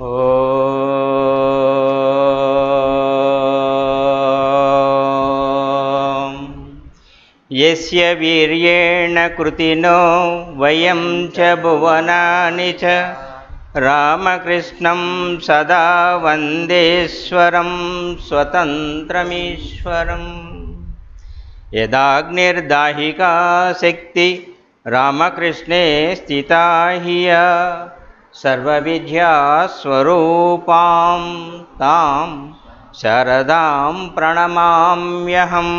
ॐ यस्य वीर्येण कृतिनो वयं च भुवनानि च रामकृष्णं सदा वन्देश्वरं स्वतन्त्रमीश्वरम् यदाग्निर्दाहिका शक्ति रामकृष्णे स्थिता ह्य सर्वविद्यास्वरूपां तां शरदां प्रणमाम्यहम्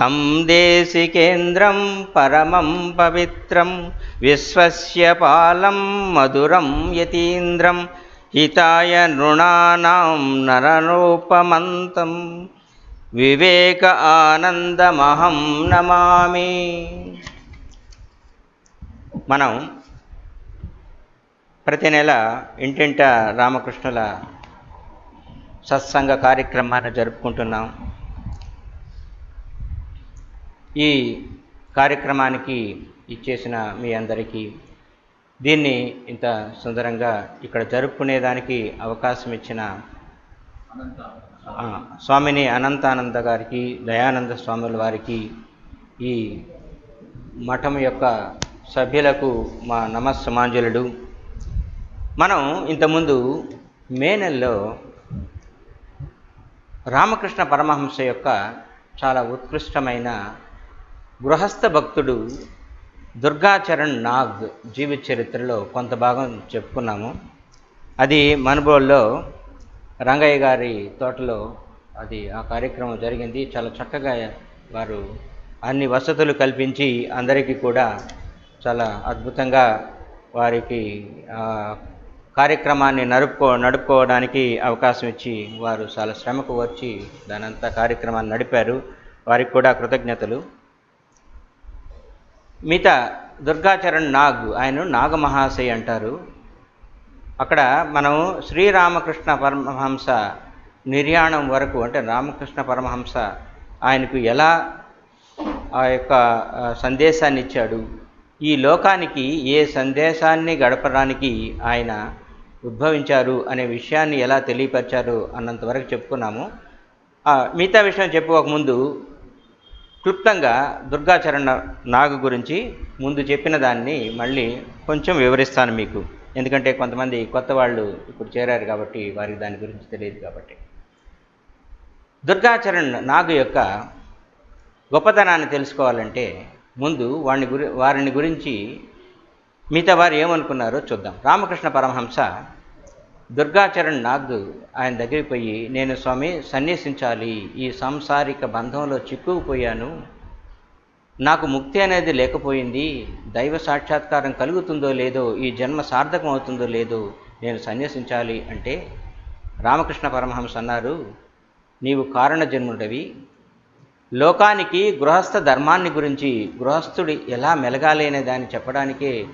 तं देशिकेन्द्रं परमं पवित्रं विश्वस्य पालं मधुरं यतीन्द्रं हिताय नृणानां नररूपमन्तं వివేక ఆనందమహం నమామి మనం ప్రతి నెల ఇంటింట రామకృష్ణుల సత్సంగ కార్యక్రమాన్ని జరుపుకుంటున్నాం. ఈ కార్యక్రమానికి ఇచ్చేసిన మీ అందరికీ దీన్ని ఇంత సుందరంగా ఇక్కడ జరుపుకునేదానికి అవకాశం ఇచ్చిన స్వామిని అనంతానంద గారికి దయానంద స్వాముల వారికి ఈ మఠం యొక్క సభ్యులకు మా నమస్సమాంజలుడు మనం ఇంతకుముందు మే నెలలో రామకృష్ణ పరమహంస యొక్క చాలా ఉత్కృష్టమైన గృహస్థ భక్తుడు దుర్గాచరణ్ నాగ్ జీవిత చరిత్రలో కొంత భాగం చెప్పుకున్నాము. అది మనుబోల్లో రంగయ్య గారి తోటలో అది ఆ కార్యక్రమం జరిగింది. చాలా చక్కగా వారు అన్ని వసతులు కల్పించి అందరికీ కూడా చాలా అద్భుతంగా వారికి కార్యక్రమాన్ని నడుపుకో నడుపుకోవడానికి అవకాశం ఇచ్చి వారు చాలా శ్రమకు వచ్చి దానంతా కార్యక్రమాన్ని నడిపారు. వారికి కూడా కృతజ్ఞతలు. మిగతా దుర్గాచరణ్ నాగ్ ఆయన నాగమహాశయ అంటారు. అక్కడ మనం శ్రీరామకృష్ణ పరమహంస నిర్యాణం వరకు అంటే రామకృష్ణ పరమహంస ఆయనకు ఎలా ఆ యొక్క సందేశాన్ని ఇచ్చాడు? ఈ లోకానికి ఏ సందేశాన్ని గడపడానికి ఆయన ఉద్భవించారు అనే విషయాన్ని ఎలా తెలియపరిచారు అన్నంతవరకు చెప్పుకున్నాము. మిగతా విషయం చెప్పుకోకముందు క్లుప్తంగా దుర్గాచరణ నాగు గురించి ముందు చెప్పిన దాన్ని మళ్ళీ కొంచెం వివరిస్తాను మీకు. ఎందుకంటే కొంతమంది కొత్త వాళ్ళు ఇప్పుడు చేరారు కాబట్టి వారికి దాని గురించి తెలియదు కాబట్టి. దుర్గాచరణ్ నాగు యొక్క గొప్పతనాన్ని తెలుసుకోవాలంటే ముందు వారిని గురి వారిని గురించి మిగతా వారు ఏమనుకున్నారో చూద్దాం. రామకృష్ణ పరమహంస దుర్గాచరణ్ నాగ్ ఆయన దగ్గరికి పోయి నేను స్వామి సన్యసించాలి. ఈ సాంసారిక బంధంలో చిక్కుకుపోయాను. నాకు ముక్తి అనేది లేకపోయింది. దైవ సాక్షాత్కారం కలుగుతుందో లేదో ఈ జన్మ సార్థకం అవుతుందో లేదో నేను సన్యసించాలి. అంటే రామకృష్ణ పరమహంస అన్నారు నీవు కారణ జన్ముడవి లోకానికి గృహస్థ ధర్మాన్ని గురించి గృహస్థుడి ఎలా మెలగాలి అనే దాన్ని చెప్పడానికే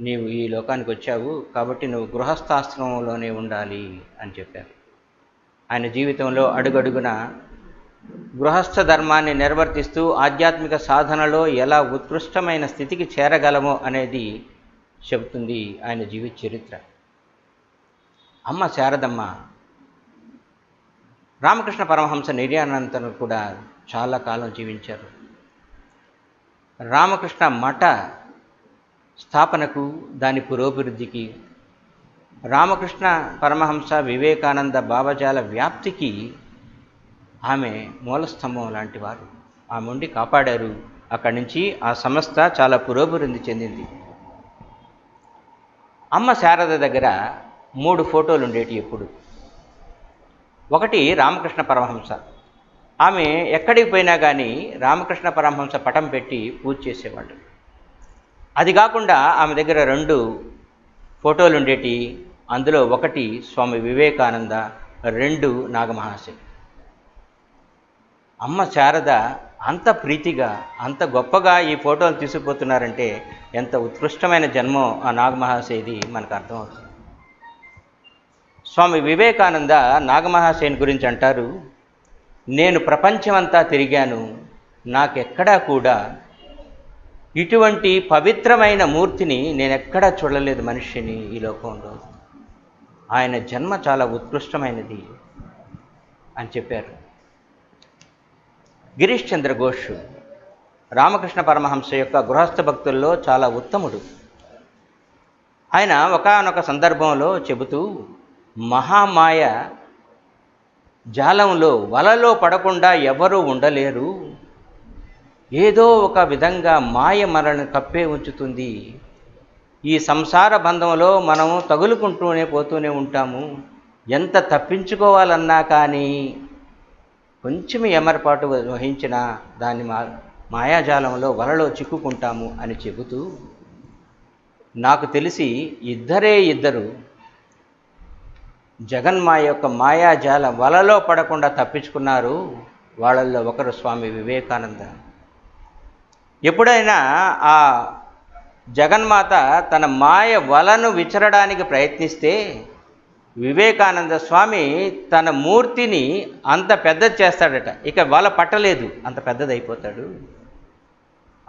నీవు ఈ లోకానికి వచ్చావు కాబట్టి నువ్వు గృహస్థాశ్రమంలోనే ఉండాలి అని చెప్పారు. ఆయన జీవితంలో అడుగడుగున గృహస్థ ధర్మాన్ని నిర్వర్తిస్తూ ఆధ్యాత్మిక సాధనలో ఎలా ఉత్కృష్టమైన స్థితికి చేరగలమో అనేది చెబుతుంది ఆయన జీవిత చరిత్ర. అమ్మ శారదమ్మ రామకృష్ణ పరమహంస నిర్యాణానంతరం కూడా చాలా కాలం జీవించారు. రామకృష్ణ మఠ స్థాపనకు దాని పురోభివృద్ధికి రామకృష్ణ పరమహంస వివేకానంద భావజాల వ్యాప్తికి ఆమె మూలస్తంభం లాంటి వారు. ఆమె ఉండి కాపాడారు. అక్కడి నుంచి ఆ సంస్థ చాలా పురోభివృద్ధి చెందింది. అమ్మ శారద దగ్గర మూడు ఫోటోలు ఉండేటి ఎప్పుడు. ఒకటి రామకృష్ణ పరమహంస. ఆమె ఎక్కడికి పోయినా కానీ రామకృష్ణ పరమహంస పటం పెట్టి పూజ చేసేవాళ్ళు. అది కాకుండా ఆమె దగ్గర రెండు ఫోటోలు ఉండేటి అందులో ఒకటి స్వామి వివేకానంద రెండు నాగమహాశయ అమ్మ శారద అంత ప్రీతిగా అంత గొప్పగా ఈ ఫోటోలు తీసుకుపోతున్నారంటే ఎంత ఉత్కృష్టమైన జన్మో ఆ నాగమహాశయది మనకు అర్థమవుతుంది. స్వామి వివేకానంద నాగమహాశయుని గురించి అంటారు నేను ప్రపంచమంతా తిరిగాను నాకెక్కడా కూడా ఇటువంటి పవిత్రమైన మూర్తిని నేను ఎక్కడా చూడలేదు మనిషిని ఈ లోకంలో. ఆయన జన్మ చాలా ఉత్కృష్టమైనది అని చెప్పారు. గిరీష్ చంద్ర ఘోష్ రామకృష్ణ పరమహంస యొక్క గృహస్థ భక్తుల్లో చాలా ఉత్తముడు. ఆయన ఒకానొక సందర్భంలో చెబుతూ మహామాయ జాలంలో వలలో పడకుండా ఎవరూ ఉండలేరు. ఏదో ఒక విధంగా మాయ మనల్ని కప్పే ఉంచుతుంది. ఈ సంసార బంధంలో మనము తగులుకుంటూనే పోతూనే ఉంటాము. ఎంత తప్పించుకోవాలన్నా కానీ కొంచెం ఎమరపాటు వహించినా దాన్ని మా మాయాజాలంలో వలలో చిక్కుకుంటాము అని చెబుతూ నాకు తెలిసి ఇద్దరే ఇద్దరు జగన్మాయ యొక్క మాయాజాలం వలలో పడకుండా తప్పించుకున్నారు. వాళ్ళల్లో ఒకరు స్వామి వివేకానంద. ఎప్పుడైనా ఆ జగన్మాత తన మాయ వలను విచరడానికి ప్రయత్నిస్తే వివేకానంద స్వామి తన మూర్తిని అంత పెద్దది చేస్తాడట. ఇక వల పట్టలేదు. అంత పెద్దదైపోతాడు.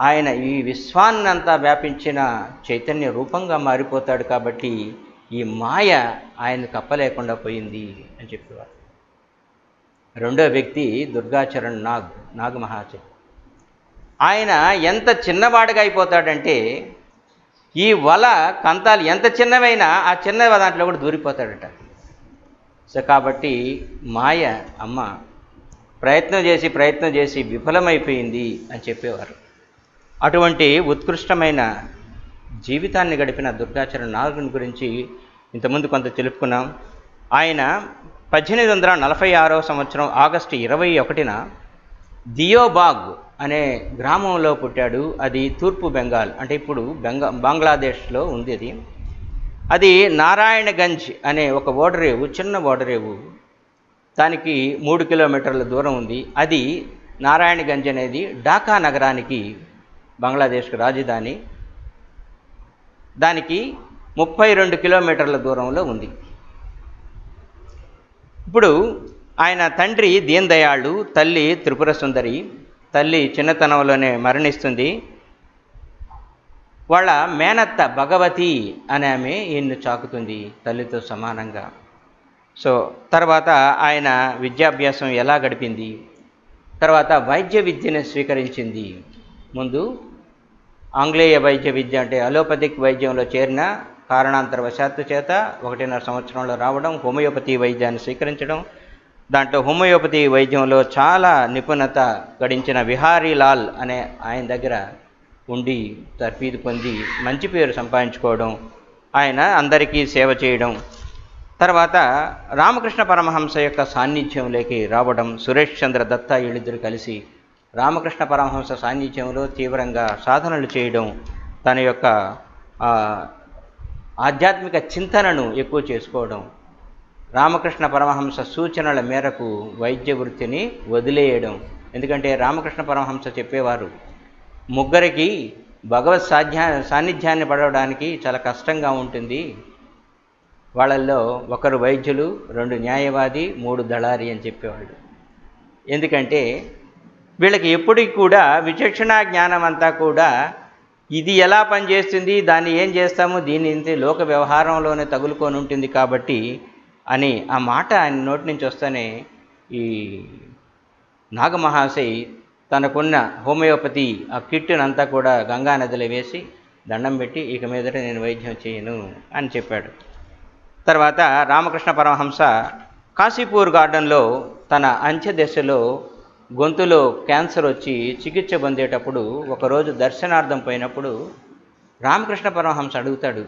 ఆయన ఈ విశ్వాన్నంతా వ్యాపించిన చైతన్య రూపంగా మారిపోతాడు కాబట్టి ఈ మాయ ఆయన కప్పలేకుండా పోయింది అని చెప్పేవారు. రెండో వ్యక్తి దుర్గాచరణ్ నాగ్ నాగ్ మహాచరణ్ ఆయన ఎంత చిన్నవాడిగా అయిపోతాడంటే ఈ వల కంతాలు ఎంత చిన్నవైనా ఆ చిన్న దాంట్లో కూడా దూరిపోతాడట. సో కాబట్టి మాయ అమ్మ ప్రయత్నం చేసి ప్రయత్నం చేసి విఫలమైపోయింది అని చెప్పేవారు. అటువంటి ఉత్కృష్టమైన జీవితాన్ని గడిపిన దుర్గాచరణ నాలుగుని గురించి ఇంతకుముందు కొంత తెలుపుకున్నాం. ఆయన పద్దెనిమిది వందల నలభై ఆరో సంవత్సరం ఆగస్టు ఇరవై ఒకటిన దియోబాగ్ అనే గ్రామంలో పుట్టాడు. అది తూర్పు బెంగాల్. అంటే ఇప్పుడు బెంగా బంగ్లాదేశ్లో ఉంది అది. అది నారాయణగంజ్ అనే ఒక ఓడరేవు చిన్న ఓడరేవు దానికి మూడు కిలోమీటర్ల దూరం ఉంది. అది నారాయణగంజ్ అనేది ఢాకా నగరానికి బంగ్లాదేశ్కి రాజధాని. దానికి ముప్పై రెండు కిలోమీటర్ల దూరంలో ఉంది. ఇప్పుడు ఆయన తండ్రి దీన్ దయాళు తల్లి త్రిపుర సుందరి. తల్లి చిన్నతనంలోనే మరణిస్తుంది. వాళ్ళ మేనత్త భగవతి అనే ఆమె ఈయన్ను చాకుతుంది తల్లితో సమానంగా. సో తర్వాత ఆయన విద్యాభ్యాసం ఎలా గడిపింది? తర్వాత వైద్య విద్యను స్వీకరించింది. ముందు ఆంగ్లేయ వైద్య విద్య అంటే అలోపతిక్ వైద్యంలో చేరిన కారణాంతర వశాత్తు చేత ఒకటిన్నర సంవత్సరంలో రావడం హోమియోపతి వైద్యాన్ని స్వీకరించడం దాంట్లో హోమియోపతి వైద్యంలో చాలా నిపుణత గడించిన విహారీ లాల్ అనే ఆయన దగ్గర ఉండి తర్ఫీదు పొంది మంచి పేరు సంపాదించుకోవడం ఆయన అందరికీ సేవ చేయడం తర్వాత రామకృష్ణ పరమహంస యొక్క సాన్నిధ్యంలోకి రావడం సురేష్ చంద్ర దత్త వీళ్ళిద్దరు కలిసి రామకృష్ణ పరమహంస సాన్నిధ్యంలో తీవ్రంగా సాధనలు చేయడం తన యొక్క ఆధ్యాత్మిక చింతనను ఎక్కువ చేసుకోవడం రామకృష్ణ పరమహంస సూచనల మేరకు వైద్య వృత్తిని వదిలేయడం. ఎందుకంటే రామకృష్ణ పరమహంస చెప్పేవారు ముగ్గురికి భగవత్ సాధ్యా సాన్నిధ్యాన్ని పడవడానికి చాలా కష్టంగా ఉంటుంది. వాళ్ళల్లో ఒకరు వైద్యులు రెండు న్యాయవాది మూడు దళారి అని చెప్పేవాళ్ళు. ఎందుకంటే వీళ్ళకి ఎప్పటికి కూడా విచక్షణ జ్ఞానం అంతా కూడా ఇది ఎలా పనిచేస్తుంది దాన్ని ఏం చేస్తాము దీని లోక వ్యవహారంలోనే తగులుకొని ఉంటుంది కాబట్టి అని ఆ మాట ఆయన నోటి నుంచి వస్తేనే ఈ నాగమహాశయ్ తనకున్న హోమియోపతి ఆ కిట్టునంతా కూడా గంగా నదిలో వేసి దండం పెట్టి ఇక మీదట నేను వైద్యం చేయను అని చెప్పాడు. తర్వాత రామకృష్ణ పరమహంస కాశీపూర్ గార్డెన్లో తన అంచె దశలో గొంతులో క్యాన్సర్ వచ్చి చికిత్స పొందేటప్పుడు ఒకరోజు దర్శనార్థం పోయినప్పుడు రామకృష్ణ పరమహంస అడుగుతాడు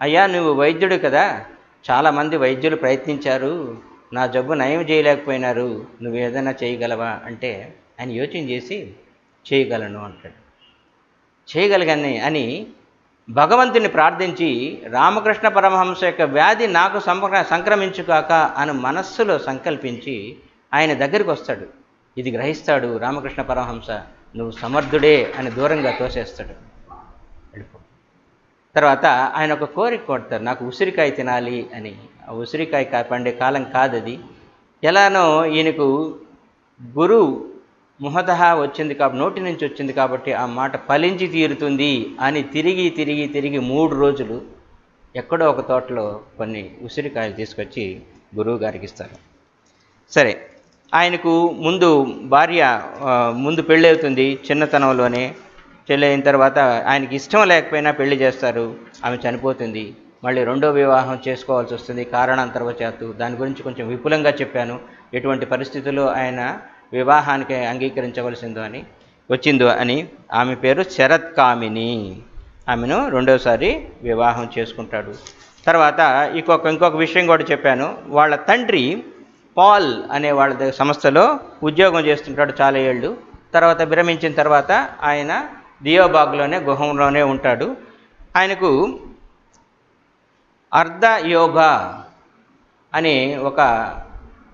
అయ్యా నువ్వు వైద్యుడు కదా? చాలామంది వైద్యులు ప్రయత్నించారు నా జబ్బు నయం చేయలేకపోయినారు నువ్వు ఏదైనా చేయగలవా అంటే ఆయన యోచన చేసి చేయగలను అంటాడు. చేయగలగని అని భగవంతుని ప్రార్థించి రామకృష్ణ పరమహంస యొక్క వ్యాధి నాకు సంక్ర సంక్రమించుకాక అని మనస్సులో సంకల్పించి ఆయన దగ్గరికి వస్తాడు. ఇది గ్రహిస్తాడు రామకృష్ణ పరమహంస నువ్వు సమర్థుడే అని దూరంగా తోసేస్తాడు. తర్వాత ఆయన ఒక కోరిక కొడతారు నాకు ఉసిరికాయ తినాలి అని. ఆ ఉసిరికాయ కా- పండే కాలం కాదది. ఎలానో ఈయనకు గురు ముహతహ వచ్చింది కాబట్టి నోటి నుంచి వచ్చింది కాబట్టి ఆ మాట ఫలించి తీరుతుంది అని తిరిగి తిరిగి తిరిగి మూడు రోజులు ఎక్కడో ఒక తోటలో కొన్ని ఉసిరికాయలు తీసుకొచ్చి గురువు గారికి ఇస్తారు. సరే ఆయనకు ముందు భార్య ముందు పెళ్ళవుతుంది చిన్నతనంలోనే. పెళ్ళి అయిన తర్వాత ఆయనకి ఇష్టం లేకపోయినా పెళ్ళి చేస్తారు. ఆమె చనిపోతుంది. మళ్ళీ రెండో వివాహం చేసుకోవాల్సి వస్తుంది. కారణాంతరవశాత్తు దాని గురించి కొంచెం విపులంగా చెప్పాను. ఎటువంటి పరిస్థితుల్లో ఆయన వివాహానికి అంగీకరించవలసిందో అని వచ్చిందో అని ఆమె పేరు శరత్ కామిని. ఆమెను రెండోసారి వివాహం చేసుకుంటాడు. తర్వాత ఇంకొక ఇంకొక విషయం కూడా చెప్పాను. వాళ్ళ తండ్రి పాల్ అనే వాళ్ళ దగ్గర సంస్థలో ఉద్యోగం చేస్తుంటాడు చాలా ఏళ్ళు. తర్వాత విరమించిన తర్వాత ఆయన దియోబాగ్లోనే గుహంలోనే ఉంటాడు. ఆయనకు అర్ధ యోగా అనే ఒక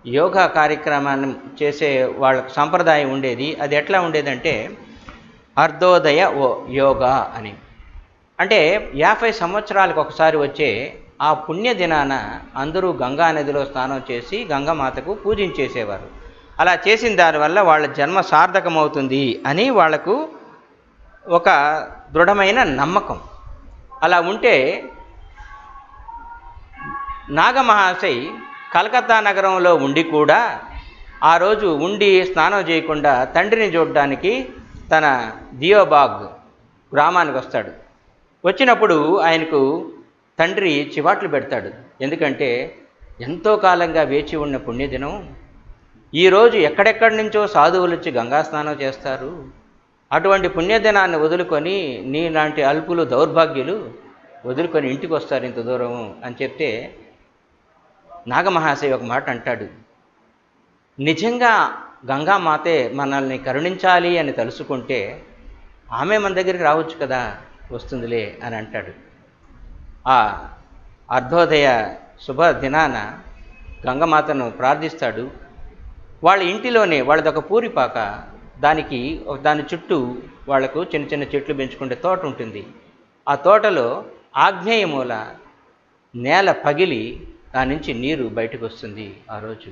యోగా కార్యక్రమాన్ని చేసే వాళ్ళ సంప్రదాయం ఉండేది. అది ఎట్లా ఉండేదంటే అర్ధోదయ ఓ యోగా అని. అంటే యాభై సంవత్సరాలకు ఒకసారి వచ్చే ఆ పుణ్య దినాన అందరూ గంగా నదిలో స్నానం చేసి గంగామాతకు పూజించేసేవారు. అలా చేసిన దానివల్ల వాళ్ళ జన్మ సార్థకమవుతుంది అని వాళ్ళకు ఒక దృఢమైన నమ్మకం. అలా ఉంటే నాగమహాశయ్ కలకత్తా నగరంలో ఉండి కూడా ఆ రోజు ఉండి స్నానం చేయకుండా తండ్రిని చూడడానికి తన దియోబాగ్ గ్రామానికి వస్తాడు. వచ్చినప్పుడు ఆయనకు తండ్రి చివాట్లు పెడతాడు. ఎందుకంటే ఎంతో కాలంగా వేచి ఉన్న పుణ్యదినం. ఈరోజు ఎక్కడెక్కడి నుంచో సాధువులు వచ్చి గంగా స్నానం చేస్తారు. అటువంటి పుణ్యదినాన్ని వదులుకొని నీలాంటి అల్పులు దౌర్భాగ్యులు వదులుకొని ఇంటికి వస్తారు ఇంత దూరం అని చెప్తే నాగమహాశయ ఒక మాట అంటాడు. నిజంగా గంగామాతే మనల్ని కరుణించాలి అని తలుసుకుంటే ఆమె మన దగ్గరికి రావచ్చు కదా వస్తుందిలే అని అంటాడు. ఆ అర్ధోదయ శుభ దినాన గంగమాతను ప్రార్థిస్తాడు. వాళ్ళ ఇంటిలోనే వాళ్ళదొక పూరిపాక దానికి ఒక- దాని చుట్టూ వాళ్ళకు చిన్న చిన్న చెట్లు పెంచుకుంటే తోట ఉంటుంది. ఆ తోటలో ఆగ్నేయ మూల నేల పగిలి దాని నుంచి నీరు బయటకు వస్తుంది ఆ రోజు.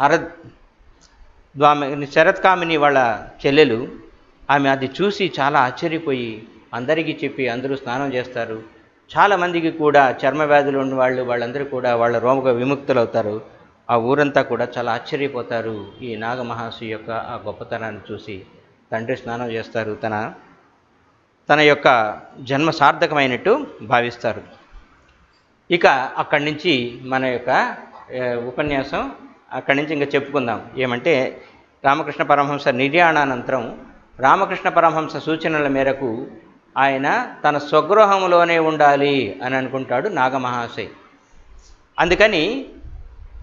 అర ఆమె శరత్కామిని వాళ్ళ చెల్లెలు ఆమె అది చూసి చాలా ఆశ్చర్యపోయి అందరికీ చెప్పి అందరూ స్నానం చేస్తారు. చాలామందికి కూడా చర్మ వ్యాధులు ఉన్న వాళ్ళు వాళ్ళందరూ కూడా వాళ్ళ రోమక విముక్తులు అవుతారు ఆ ఊరంతా కూడా చాలా ఆశ్చర్యపోతారు ఈ నాగమహాసు యొక్క ఆ గొప్పతనాన్ని చూసి. తండ్రి స్నానం చేస్తారు తన తన యొక్క జన్మ సార్థకమైనట్టు భావిస్తారు. ఇక అక్కడి నుంచి మన యొక్క ఉపన్యాసం అక్కడి నుంచి ఇంకా చెప్పుకుందాం. ఏమంటే రామకృష్ణ పరమహంస నిర్యాణానంతరం రామకృష్ణ పరమహంస సూచనల మేరకు ఆయన తన స్వగృహంలోనే ఉండాలి అని అనుకుంటాడు నాగమహాశయ్ అందుకని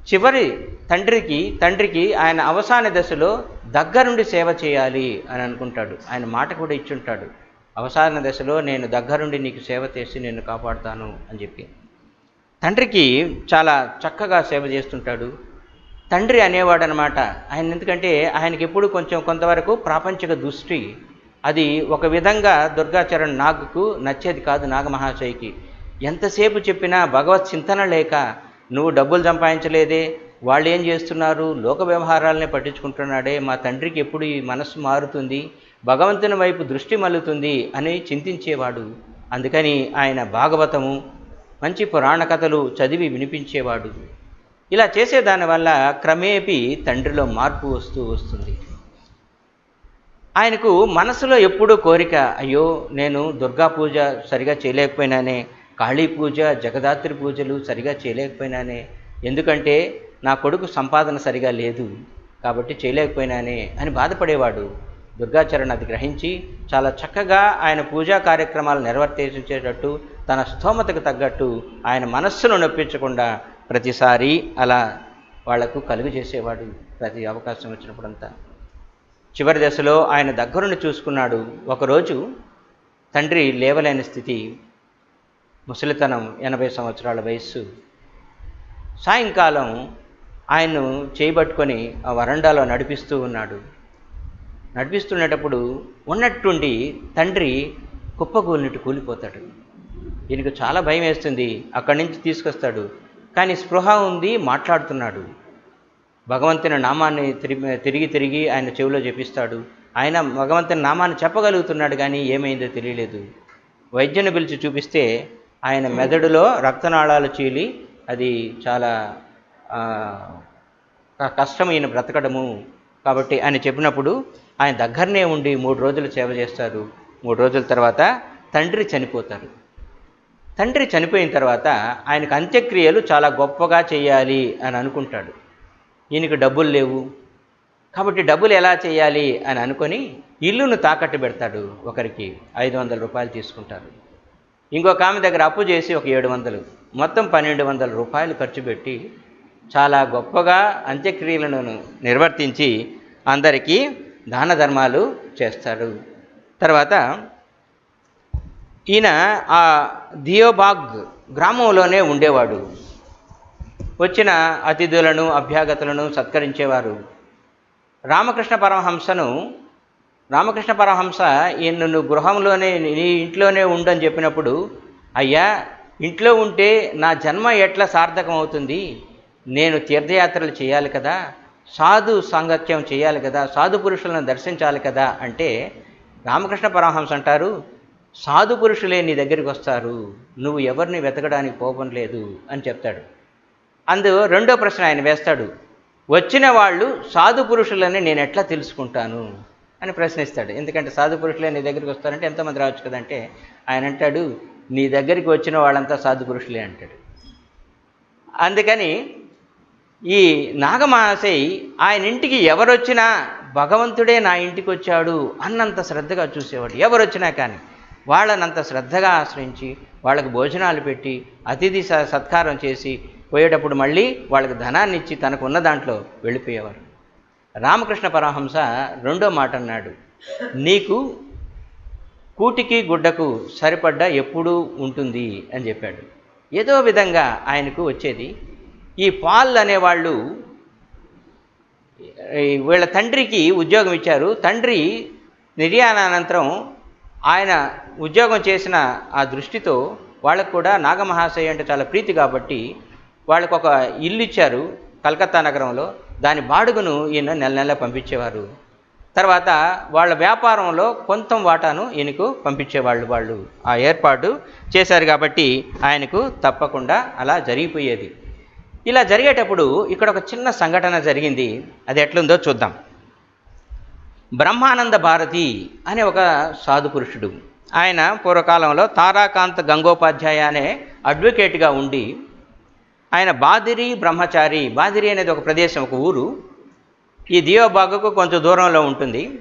చివరి తండ్రికి తండ్రికి ఆయన అవసాన దశలో దగ్గరుండి సేవ చేయాలి అని అనుకుంటాడు. ఆయన మాట కూడా ఇచ్చుంటాడు. అవసాన దశలో నేను దగ్గరుండి నీకు సేవ చేసి నేను కాపాడుతాను అని చెప్పి. తండ్రికి చాలా చక్కగా సేవ చేస్తుంటాడు. తండ్రి అనేవాడు అనమాట ఆయన ఎందుకంటే ఆయనకి ఎప్పుడు కొంచెం కొంతవరకు ప్రాపంచిక దృష్టి. అది ఒక విధంగా దుర్గాచరణ్ నాగుకు నచ్చేది కాదు నాగమహాశయికి. ఎంతసేపు చెప్పినా భగవత్ చింతన లేక నువ్వు డబ్బులు సంపాదించలేదే. వాళ్ళు ఏం చేస్తున్నారు? లోక వ్యవహారాలనే పట్టించుకుంటున్నాడే. మా తండ్రికి ఎప్పుడు ఈ మనస్సు మారుతుంది? భగవంతుని వైపు దృష్టి మల్లుతుంది అని చింతించేవాడు. అందుకని ఆయన భాగవతము మంచి పురాణ కథలు చదివి వినిపించేవాడు. ఇలా చేసేదానివల్ల క్రమేపీ తండ్రిలో మార్పు వస్తూ వస్తుంది. ఆయనకు మనసులో ఎప్పుడూ కోరిక అయ్యో నేను దుర్గా పూజ సరిగా చేయలేకపోయినానే. కాళీ పూజ జగదాత్రి పూజలు సరిగా చేయలేకపోయినానే. ఎందుకంటే నా కొడుకు సంపాదన సరిగా లేదు కాబట్టి చేయలేకపోయినానే అని బాధపడేవాడు. దుర్గాచరణ అది గ్రహించి చాలా చక్కగా ఆయన పూజా కార్యక్రమాలు నిర్వర్తించేటట్టు తన స్తోమతకు తగ్గట్టు ఆయన మనస్సును నొప్పించకుండా ప్రతిసారి అలా వాళ్ళకు కలుగు చేసేవాడు ప్రతి అవకాశం వచ్చినప్పుడంతా. చివరి దశలో ఆయన దగ్గరుండి చూసుకున్నాడు. ఒకరోజు తండ్రి లేవలేని స్థితి ముసలితనం ఎనభై సంవత్సరాల వయస్సు. సాయంకాలం ఆయన్ను చేయబట్టుకొని ఆ వరండాలో నడిపిస్తూ ఉన్నాడు. నడిపిస్తున్నప్పుడు ఉన్నట్టుండి తండ్రి కుప్పగూలినట్టు కూలిపోతాడు. ఈయనకు చాలా భయం వేస్తుంది అక్కడి నుంచి తీసుకొస్తాడు. కానీ స్పృహ ఉంది మాట్లాడుతున్నాడు. భగవంతుని నామాన్ని తిరిగి తిరిగి తిరిగి ఆయన చెవిలో చెప్పిస్తాడు ఆయన భగవంతుని నామాన్ని చెప్పగలుగుతున్నాడు కానీ ఏమైందో తెలియలేదు. వైద్యుని పిలిచి చూపిస్తే ఆయన మెదడులో రక్తనాళాలు చీలి అది చాలా కష్టమైన బ్రతకడము కాబట్టి ఆయన చెప్పినప్పుడు ఆయన దగ్గరనే ఉండి మూడు రోజులు సేవ చేస్తారు. మూడు రోజుల తర్వాత తండ్రి చనిపోతారు. తండ్రి చనిపోయిన తర్వాత ఆయనకు అంత్యక్రియలు చాలా గొప్పగా చేయాలి అని అనుకుంటాడు. ఈయనకు డబ్బులు లేవు. కాబట్టి డబ్బులు ఎలా చేయాలి అని అనుకొని ఇల్లును తాకట్టు పెడతాడు. ఒకరికి ఐదు వందల రూపాయలు తీసుకుంటారు. ఇంకొక ఆమె దగ్గర అప్పు చేసి ఒక ఏడు వందలు మొత్తం పన్నెండు వందల రూపాయలు ఖర్చు పెట్టి చాలా గొప్పగా అంత్యక్రియలను నిర్వర్తించి అందరికీ దాన ధర్మాలు చేస్తాడు తర్వాత ఈయన ఆ దియోబాగ్ గ్రామంలోనే ఉండేవాడు. వచ్చిన అతిథులను అభ్యాగతులను సత్కరించేవారు. రామకృష్ణ పరమహంసను రామకృష్ణ పరహంస ఈయన నువ్వు గృహంలోనే నీ ఇంట్లోనే ఉండని చెప్పినప్పుడు అయ్యా ఇంట్లో ఉంటే నా జన్మ ఎట్లా సార్థకం అవుతుంది నేను తీర్థయాత్రలు చేయాలి కదా సాధు సాంగత్యం చేయాలి కదా సాధు పురుషులను దర్శించాలి కదా అంటే రామకృష్ణ పరమహంస అంటారు సాధు పురుషులే నీ దగ్గరికి వస్తారు నువ్వు ఎవరిని వెతకడానికి పోవడం లేదు అని చెప్తాడు. అందు రెండో ప్రశ్న ఆయన వేస్తాడు వచ్చిన వాళ్ళు సాధు పురుషులని నేను ఎట్లా తెలుసుకుంటాను? అని ప్రశ్నిస్తాడు. ఎందుకంటే సాధు పురుషులే నీ దగ్గరికి వస్తారంటే ఎంతమంది రావచ్చు కదంటే ఆయన అంటాడు నీ దగ్గరికి వచ్చిన వాళ్ళంతా సాధు పురుషులే అంటాడు. అందుకని ఈ నాగమహాశయ్ ఆయన ఇంటికి ఎవరొచ్చినా భగవంతుడే నా ఇంటికి వచ్చాడు అన్నంత శ్రద్ధగా చూసేవాడు. ఎవరొచ్చినా కానీ వాళ్ళనంత శ్రద్ధగా ఆశ్రయించి వాళ్ళకి భోజనాలు పెట్టి అతిథి స- సత్కారం చేసి పోయేటప్పుడు మళ్ళీ వాళ్ళకి ధనాన్ని ఇచ్చి తనకు ఉన్న దాంట్లో వెళ్ళిపోయేవారు. రామకృష్ణ పరమహంస రెండో మాట అన్నాడు. నీకు కూటికి గుడ్డకు సరిపడ్డ ఎప్పుడూ ఉంటుంది అని చెప్పాడు. ఏదో విధంగా ఆయనకు వచ్చేది. ఈ పాల్ అనేవాళ్ళు వీళ్ళ తండ్రికి ఉద్యోగం ఇచ్చారు. తండ్రి నిర్యాణానంతరం ఆయన ఉద్యోగం చేసిన ఆ దృష్టితో వాళ్ళకు కూడా నాగమహాశయ అంటే చాలా ప్రీతి కాబట్టి వాళ్ళకు ఒక ఇల్లు ఇచ్చారు కలకత్తా నగరంలో. దాని బాడుగను ఈయన నెల నెల పంపించేవారు. తర్వాత వాళ్ళ వ్యాపారంలో కొంత వాటాను ఈయనకు పంపించేవాళ్ళు వాళ్ళు. ఆ ఏర్పాటు చేశారు కాబట్టి ఆయనకు తప్పకుండా అలా జరిగిపోయేది. ఇలా జరిగేటప్పుడు ఇక్కడ ఒక చిన్న సంఘటన జరిగింది. అది ఎట్లుందో చూద్దాం. బ్రహ్మానంద భారతి అనే ఒక సాధు పురుషుడు. ఆయన పూర్వకాలంలో తారాకాంత్ గంగోపాధ్యాయ అనే అడ్వకేట్గా ఉండి ఆయన బాదిరి బ్రహ్మచారి. బాదిరి అనేది ఒక ప్రదేశం ఒక ఊరు. ఈ దియోబాగుకు కొంచెం దూరంలో ఉంటుంది.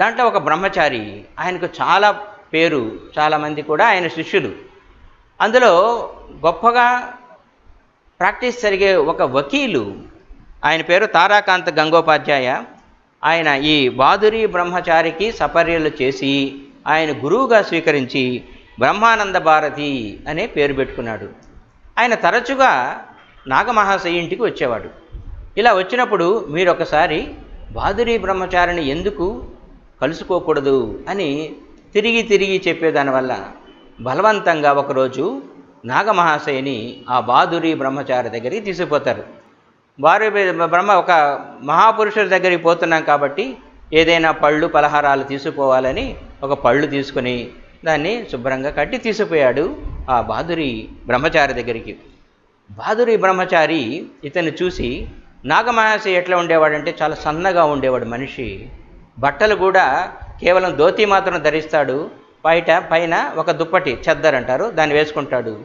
దాంట్లో ఒక బ్రహ్మచారి. ఆయనకు చాలా పేరు చాలామంది కూడా ఆయన శిష్యులు. అందులో గొప్పగా ప్రాక్టీస్ జరిగే ఒక వకీలు ఆయన పేరు తారాకాంత్ గంగోపాధ్యాయ. ఆయన ఈ బాదురి బ్రహ్మచారికి సపర్యలు చేసి ఆయన గురువుగా స్వీకరించి బ్రహ్మానంద భారతి అనే పేరు పెట్టుకున్నాడు. ఆయన తరచుగా నాగమహాశయ ఇంటికి వచ్చేవాడు. ఇలా వచ్చినప్పుడు మీరొకసారి బాదురీ బాదురి బ్రహ్మచారిని ఎందుకు కలుసుకోకూడదు అని తిరిగి తిరిగి చెప్పేదానివల్ల బలవంతంగా ఒకరోజు నాగమహాశయని ఆ బాదురి బ్రహ్మచారి దగ్గరికి తీసుకుపోతారు. వారు బ్రహ్మ ఒక మహాపురుషుల దగ్గరికి పోతున్నాం కాబట్టి ఏదైనా పళ్ళు పలహారాలు తీసుకుపోవాలని ఒక పళ్ళు తీసుకొని దాన్ని శుభ్రంగా కట్టి తీసుకుపోయాడు. ఆ బాదురి బ్రహ్మచారి దగ్గరికి. బాదురి బ్రహ్మచారి ఇతన్ని చూసి నాగమహాసి ఎట్లా ఉండేవాడంటే చాలా సన్నగా ఉండేవాడు మనిషి. బట్టలు కూడా కేవలం ధోతి మాత్రం ధరిస్తాడు. బయట పైన ఒక దుప్పటి చెద్దర్ అంటారు దాన్ని వేసుకుంటాడు.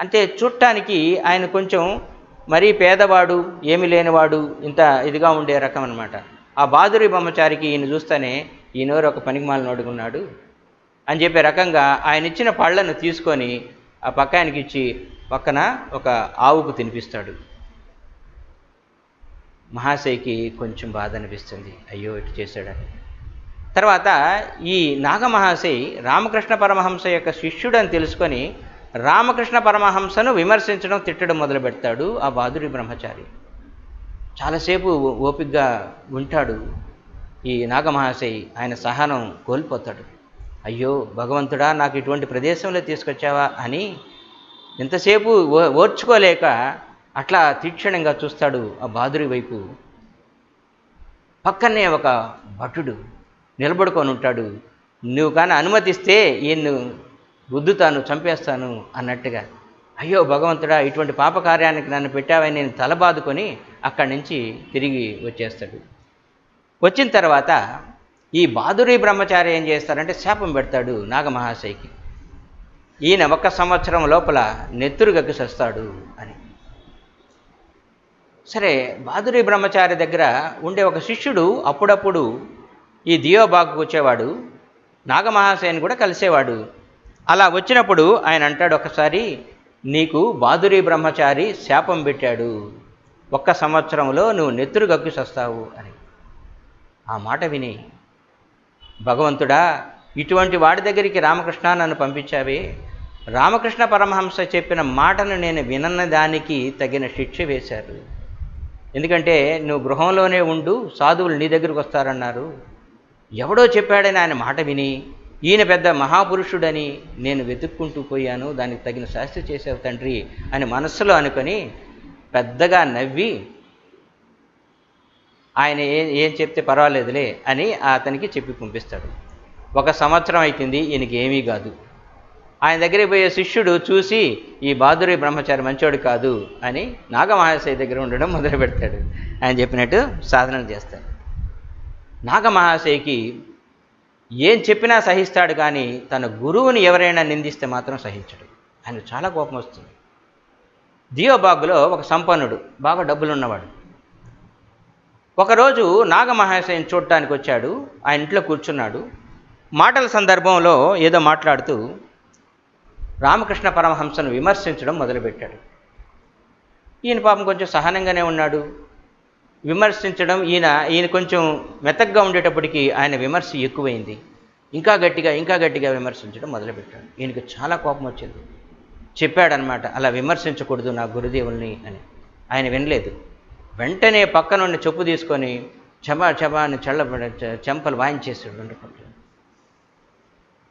అంటే చూడటానికి ఆయన కొంచెం మరీ పేదవాడు ఏమి లేనివాడు ఇంత ఇదిగా ఉండే రకం అనమాట ఆ బాదురి బ్రహ్మచారికి ఈయన చూస్తేనే ఈయనోరు ఒక పనికిమాలను అడుగున్నాడు అని చెప్పే రకంగా ఆయన ఇచ్చిన పళ్ళను తీసుకొని ఆ పక్క ఆయనకి ఇచ్చి పక్కన ఒక ఆవుకు తినిపిస్తాడు. మహాశయ్కి కొంచెం బాధ అనిపిస్తుంది. అయ్యో ఇటు చేశాడని. తర్వాత ఈ నాగమహాశయ్ రామకృష్ణ పరమహంస యొక్క శిష్యుడని తెలుసుకొని రామకృష్ణ పరమహంసను విమర్శించడం తిట్టడం మొదలు పెడతాడు ఆ బాదురి బ్రహ్మచారి. చాలాసేపు ఓపికగా ఉంటాడు ఈ నాగమహాశయ్. ఆయన సహనం కోల్పోతాడు. అయ్యో భగవంతుడా నాకు ఇటువంటి ప్రదేశంలో తీసుకొచ్చావా అని ఎంతసేపు ఓ- ఓర్చుకోలేక అట్లా తీక్షణంగా చూస్తాడు ఆ బాదురి వైపు. పక్కనే ఒక భటుడు నిలబడుకొని ఉంటాడు. నువ్వు కానీ అనుమతిస్తే ఈయన్ను గుద్దుతాను చంపేస్తాను అన్నట్టుగా. అయ్యో భగవంతుడా ఇటువంటి పాపకార్యానికి నన్ను పెట్టావని నేను తలబాదుకొని అక్కడి నుంచి తిరిగి వచ్చేస్తాడు. వచ్చిన తర్వాత ఈ బాదురి బ్రహ్మచారి ఏం చేస్తారంటే శాపం పెడతాడు నాగమహాశయికి. ఈయన ఒక సంవత్సరం లోపల నెత్తురు గగ్గి అని. సరే బాదురి బ్రహ్మచారి దగ్గర ఉండే ఒక శిష్యుడు అప్పుడప్పుడు ఈ దియోబాగుకు వచ్చేవాడు నాగమహాశయని కూడా కలిసేవాడు. అలా వచ్చినప్పుడు ఆయన అంటాడు ఒకసారి నీకు బాదురి బ్రహ్మచారి శాపం పెట్టాడు ఒక్క సంవత్సరంలో నువ్వు నెత్తురు గక్కుసొస్తావు అని. ఆ మాట విని భగవంతుడా ఇటువంటి వాడి దగ్గరికి రామకృష్ణ నన్ను పంపించావే? రామకృష్ణ పరమహంస చెప్పిన మాటను నేను వినన్న దానికి తగిన శిక్ష వేశారు. ఎందుకంటే నువ్వు గృహంలోనే ఉండు సాధువులు నీ దగ్గరికి వస్తారన్నారు. ఎవడో చెప్పాడని ఆయన మాట విని ఈయన పెద్ద మహాపురుషుడని నేను వెతుక్కుంటూ పోయాను దానికి తగిన శాస్త్రి చేసావు తండ్రి అని మనస్సులో అనుకొని పెద్దగా నవ్వి ఆయన ఏం ఏం చెప్తే పర్వాలేదులే అని అతనికి చెప్పి పంపిస్తాడు. ఒక సంవత్సరం అవుతుంది ఈయనకి ఏమీ కాదు. ఆయన దగ్గరికి పోయే శిష్యుడు చూసి ఈ బాదురి బ్రహ్మచారి మంచోడు కాదు అని నాగమహాశయ దగ్గర ఉండడం మొదలు పెడతాడు. ఆయన చెప్పినట్టు సాధనలు చేస్తాడు. నాగమహాశయకి ఏం చెప్పినా సహిస్తాడు కానీ తన గురువుని ఎవరైనా నిందిస్తే మాత్రం సహించడు. ఆయన చాలా కోపం వస్తుంది. దియోబాగులో ఒక సంపన్నుడు బాగా డబ్బులున్నవాడు. ఒకరోజు నాగమహాశయం చూడటానికి వచ్చాడు. ఆయన ఇంట్లో కూర్చున్నాడు. మాటల సందర్భంలో ఏదో మాట్లాడుతూ రామకృష్ణ పరమహంసను విమర్శించడం మొదలుపెట్టాడు. ఈయన పాపం కొంచెం సహనంగానే ఉన్నాడు. విమర్శించడం ఈయన ఈయన కొంచెం మెతగ్గా ఉండేటప్పటికీ ఆయన విమర్శ ఎక్కువైంది. ఇంకా గట్టిగా ఇంకా గట్టిగా విమర్శించడం మొదలుపెట్టాడు. ఈయనకు చాలా కోపం వచ్చింది. చెప్పాడనమాట అలా విమర్శించకూడదు నా గురుదేవుల్ని అని. ఆయన వినలేదు. వెంటనే పక్క నుండి చెప్పు తీసుకొని చెబా చెబా అని చెల్లబడ చెంపలు వాయించేసాడు వండుకుంటూ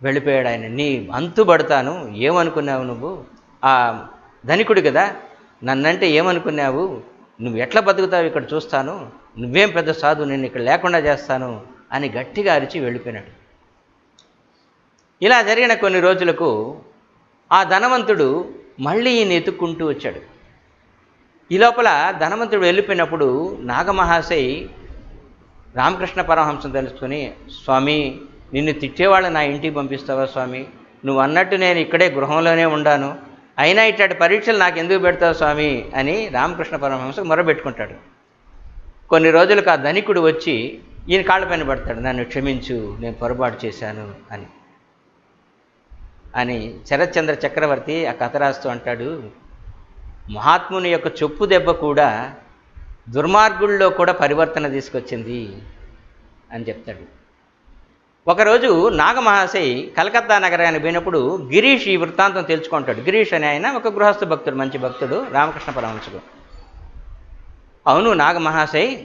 వెళ్ళిపోయాడు ఆయన. నీ అంతు పడతాను. ఏమనుకున్నావు నువ్వు? ఆ ధనికుడు కదా నన్నంటే ఏమనుకున్నావు? నువ్వు ఎట్లా బతుకుతావు ఇక్కడ చూస్తాను. నువ్వేం పెద్ద సాధు నేను ఇక్కడ లేకుండా చేస్తాను అని గట్టిగా అరిచి వెళ్ళిపోయినాడు. ఇలా జరిగిన కొన్ని రోజులకు ఆ ధనవంతుడు మళ్ళీ ఈయన ఎత్తుక్కుంటూ వచ్చాడు. ఈ లోపల ధనవంతుడు వెళ్ళిపోయినప్పుడు నాగమహాశయ్ రామకృష్ణ పరమహంసం తెలుసుకుని స్వామి నిన్ను తిట్టేవాళ్ళు నా ఇంటికి పంపిస్తావా స్వామి? నువ్వు అన్నట్టు నేను ఇక్కడే గృహంలోనే ఉండాను. అయినా ఇట్లాంటి పరీక్షలు నాకు ఎందుకు పెడతావు స్వామి? అని రామకృష్ణ పరమహంస మొరబెట్టుకుంటాడు. కొన్ని రోజులకు ఆ ధనికుడు వచ్చి ఈయన కాళ్ళపైన పడతాడు నన్ను క్షమించు నేను పొరపాటు చేశాను అని. అని శరత్చంద్ర చక్రవర్తి ఆ కథ రాస్తూ అంటాడు. మహాత్ముని యొక్క చెప్పు దెబ్బ కూడా దుర్మార్గుల్లో కూడా పరివర్తన తీసుకొచ్చింది అని చెప్తాడు. ఒకరోజు నాగమహాశయ్ కలకత్తా నగరానికి పోయినప్పుడు గిరీష్ ఈ వృత్తాంతం తెలుసుకుంటాడు. గిరీష్ అని ఆయన ఒక గృహస్థ భక్తుడు మంచి భక్తుడు రామకృష్ణ పరమహంసుడు. అవును నాగమహాశయ్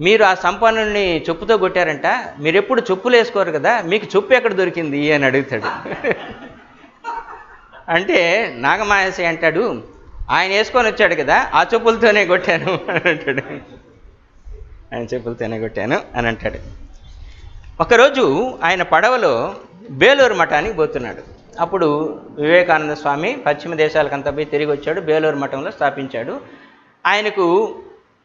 మీరు ఆ సంపన్నుని చెప్పుతో కొట్టారంట. మీరు ఎప్పుడు చెప్పులు వేసుకోరు కదా మీకు చెప్పు ఎక్కడ దొరికింది అని అడుగుతాడు. అంటే నాగమహాశయ్ అంటాడు ఆయన వేసుకొని వచ్చాడు కదా ఆ చెప్పులతోనే కొట్టాను అని అంటాడు. ఆయన చెప్పులతోనే కొట్టాను అని అంటాడు. ఒకరోజు ఆయన పడవలో బేలూరు మఠానికి పోతున్నాడు. అప్పుడు వివేకానంద స్వామి పశ్చిమ దేశాలకంతా పోయి తిరిగి వచ్చాడు బేలూరు మఠంలో స్థాపించాడు. ఆయనకు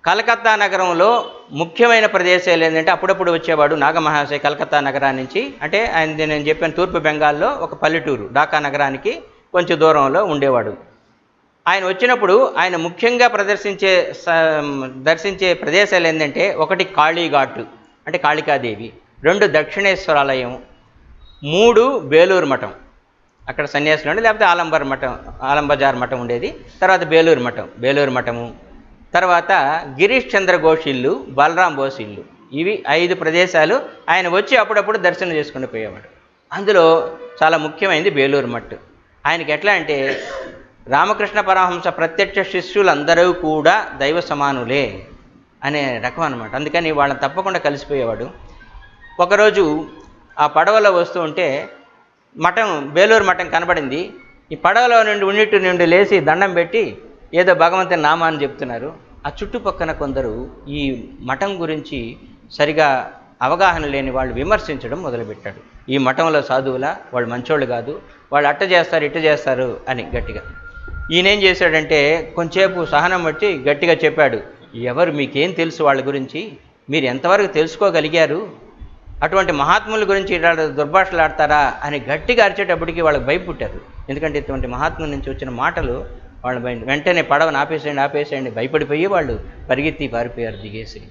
కలకత్తా నగరంలో ముఖ్యమైన ప్రదేశాలు ఏంటంటే అప్పుడప్పుడు వచ్చేవాడు నాగమహాశయ కలకత్తా నగరాన్ని నుంచి. అంటే ఆయన నేను చెప్పాను తూర్పు బెంగాల్లో ఒక పల్లెటూరు ఢాకా నగరానికి కొంచెం దూరంలో ఉండేవాడు. ఆయన వచ్చినప్పుడు ఆయన ముఖ్యంగా ప్రదర్శించే స- దర్శించే ప్రదేశాలు ఏంటంటే ఒకటి కాళీఘాటు అంటే కాళికాదేవి రెండు దక్షిణేశ్వరాలయం మూడు బేలూరు మఠం. అక్కడ సన్యాసులు ఉండే లేకపోతే ఆలంబర్ మఠం ఆలంబజార్ మఠం ఉండేది. తర్వాత బేలూరు మఠం బేలూరు మఠము. తర్వాత గిరీష్ చంద్ర ఘోష్ ఇల్లు బలరాం బోస్ ఇల్లు. ఇవి ఐదు ప్రదేశాలు ఆయన వచ్చి అప్పుడప్పుడు దర్శనం చేసుకుని పోయేవాడు. అందులో చాలా ముఖ్యమైనది బేలూరు మట్టు. ఆయనకి ఎట్లా అంటే రామకృష్ణ పరమహంస ప్రత్యక్ష శిష్యులందరూ కూడా దైవ సమానులే అనే రకం అనమాట అందుకని వాళ్ళని తప్పకుండా కలిసిపోయేవాడు. ఒకరోజు ఆ పడవలో వస్తూ ఉంటే మఠం బేలూరు మఠం కనబడింది. ఈ పడవలో నుండి ఉన్నిటి నుండి లేచి దండం పెట్టి ఏదో భగవంతుని నామాన్ని చెప్తున్నారు. ఆ చుట్టుపక్కన కొందరు ఈ మఠం గురించి సరిగా అవగాహన లేని వాళ్ళు విమర్శించడం మొదలుపెట్టాడు ఈ మఠంలో సాధువుల వాళ్ళు మంచోళ్ళు కాదు వాళ్ళు అట్ట చేస్తారు ఇట్ట చేస్తారు అని గట్టిగా. ఈయనేం చేశాడంటే కొంచెంసేపు సహనం వచ్చి గట్టిగా చెప్పాడు ఎవరు మీకేం తెలుసు వాళ్ళ గురించి? మీరు ఎంతవరకు తెలుసుకోగలిగారు? అటువంటి మహాత్ముల గురించి ఇలా దుర్భాషలు ఆడతారా? అని గట్టిగా అరిచేటప్పటికి వాళ్ళకి భయపుట్టారు ఎందుకంటే ఇటువంటి మహాత్ముల నుంచి వచ్చిన మాటలు వాళ్ళు భయ- వెంటనే పడవని ఆపేసేయండి ఆపేసేయండి భయపడిపోయి వాళ్ళు పరిగెత్తి పారిపోయారు దిగేసి.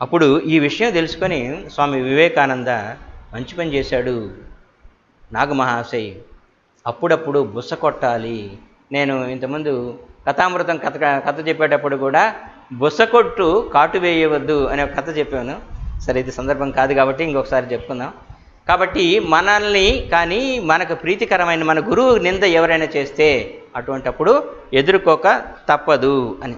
అప్పుడు ఈ విషయం తెలుసుకొని స్వామి వివేకానంద మంచి పని చేశాడు నాగమహాశయ్. అప్పుడప్పుడు బుస కొట్టాలి నేను ఇంతకుముందు కథామృతం కథ కథ చెప్పేటప్పుడు కూడా బుస కొట్టు కాటు వేయవద్దు అనే ఒక కథ చెప్పాను. సరే ఇది సందర్భం కాదు కాబట్టి ఇంకొకసారి చెప్పుకుందాం. కాబట్టి మనల్ని కానీ మనకు ప్రీతికరమైన మన గురువు నింద ఎవరైనా చేస్తే అటువంటప్పుడు ఎదుర్కోక తప్పదు అని.